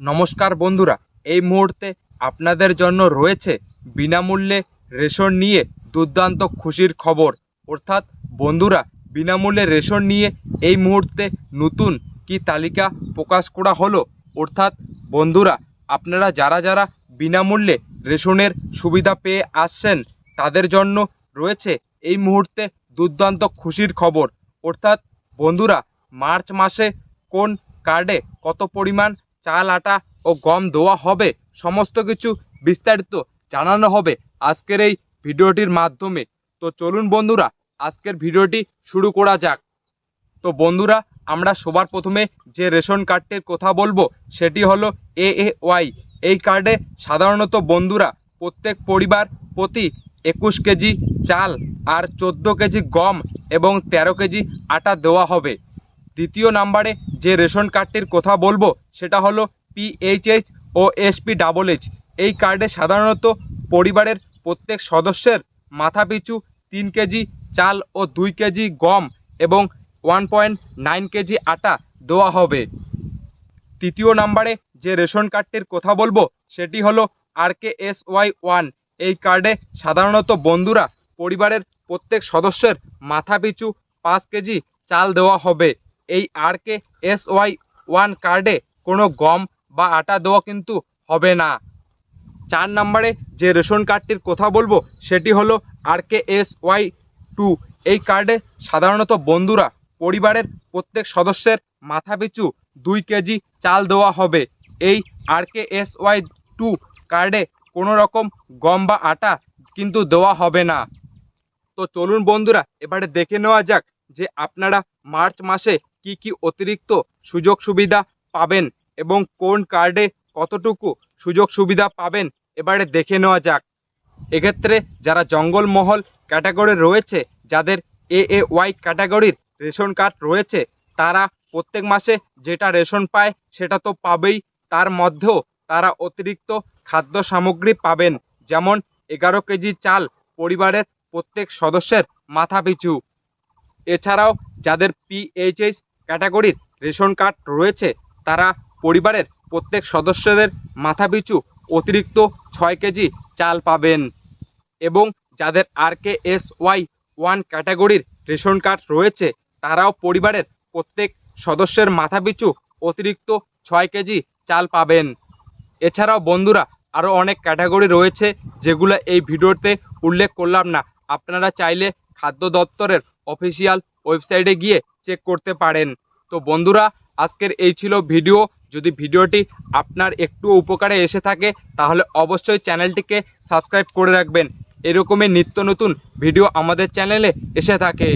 নমস্কার বন্ধুরা, এই মুহূর্তে আপনাদের জন্য রয়েছে বিনামূল্যে রেশন নিয়ে দুর্দান্ত খুশির খবর। অর্থাৎ বন্ধুরা, বিনামূল্যে রেশন নিয়ে এই মুহূর্তে নতুন কি তালিকা প্রকাশ করা হলো? অর্থাৎ বন্ধুরা, আপনারা যারা যারা বিনামূল্যে রেশনের সুবিধা পেয়ে আসছেন, তাদের জন্য রয়েছে এই মুহূর্তে দুর্দান্ত খুশির খবর। অর্থাৎ বন্ধুরা, মার্চ মাসে কোন কার্ডে কত পরিমাণ চাল, আটা ও গম দেওয়া হবে। সমস্ত কিছু বিস্তারিত জানানো হবে আজকের এই ভিডিওটির মাধ্যমে। তো চলুন বন্ধুরা, আজকের ভিডিওটি শুরু করা যাক। তো বন্ধুরা, আমরা সবার প্রথমে যে রেশন কার্ডটির কথা বলব, সেটি হলো এ এ ওয়াই। এই কার্ডে সাধারণত বন্ধুরা প্রত্যেক পরিবার প্রতি একুশ কেজি চাল আর চোদ্দ কেজি গম এবং তেরো কেজি আটা দেওয়া হবে। দ্বিতীয় নাম্বারে যে রেশন কার্ডটির কথা বলব, সেটা হলো পিএইচএইচ ও এসপি ডাবল এইচ এই কার্ডে সাধারণত পরিবারের প্রত্যেক সদস্যের মাথাপিছু তিন কেজি চাল ও দুই কেজি গম এবং ওয়ান পয়েন্ট নাইন কেজি আটা দেওয়া হবে। তৃতীয় নাম্বারে যে রেশন কার্ডটির কথা বলব, সেটি হলো R K S Y one এই কার্ডে সাধারণত বন্ধুরা পরিবারের প্রত্যেক সদস্যের মাথাপিছু পাঁচ কেজি চাল দেওয়া হবে। এই R K S Y one কার্ডে কোনো গম বা আটা দেওয়া কিন্তু হবে না। চার নম্বরে যে রেশন কার্ডটির কথা বলব, সেটি হলো R K S Y two এই কার্ডে সাধারণত বন্ধুরা, পরিবারের প্রত্যেক সদস্যের মাথাপিছু দুই কেজি চাল দেওয়া হবে। এই R K S Y two কার্ডে কোনো রকম গম বা আটা কিন্তু দেওয়া হবে না। তো চলুন বন্ধুরা, এবারে দেখে নেওয়া যাক যে আপনারা মার্চ মাসে কি কি অতিরিক্ত সুযোগ সুবিধা পাবেন এবং কোন কার্ডে কতটুকু সুযোগ সুবিধা পাবেন এবারে দেখে নেওয়া যাক। এক্ষেত্রে যারা জঙ্গলমহল ক্যাটাগরি রয়েছে, যাদের এ এ ওয়াই ক্যাটাগরির রেশন কার্ড রয়েছে, তারা প্রত্যেক মাসে যেটা রেশন পায় সেটা তো পাবেই। তার মধ্যেও তারা অতিরিক্ত খাদ্য সামগ্রী পাবেন, যেমন এগারো কেজি চাল পরিবারের প্রত্যেক সদস্যের মাথাপিছু। এছাড়াও যাদের পিএইচএস ক্যাটাগরির রেশন কার্ড রয়েছে, তারা পরিবারের প্রত্যেক সদস্যদের মাথাপিছু অতিরিক্ত ছয় কেজি চাল পাবেন। এবং যাদের R K S Y one ক্যাটাগরির রেশন কার্ড রয়েছে, তারাও পরিবারের প্রত্যেক সদস্যের মাথাপিছু অতিরিক্ত ছয় কেজি চাল পাবেন। এছাড়াও বন্ধুরা, আরও অনেক ক্যাটাগরি রয়েছে, যেগুলো এই ভিডিওতে উল্লেখ করলাম না। আপনারা চাইলে খাদ্য দপ্তরের অফিসিয়াল ওয়েবসাইটে গিয়ে চেক করতে পারেন। তো বন্ধুরা, আজকের এই ছিল ভিডিও যদি ভিডিওটি আপনার একটু উপকারে এসে থাকে, তাহলে অবশ্যই চ্যানেলটিকে সাবস্ক্রাইব করে রাখবেন। এরকমই নিত্য নতুন ভিডিও আমাদের চ্যানেলে এসে থাকে।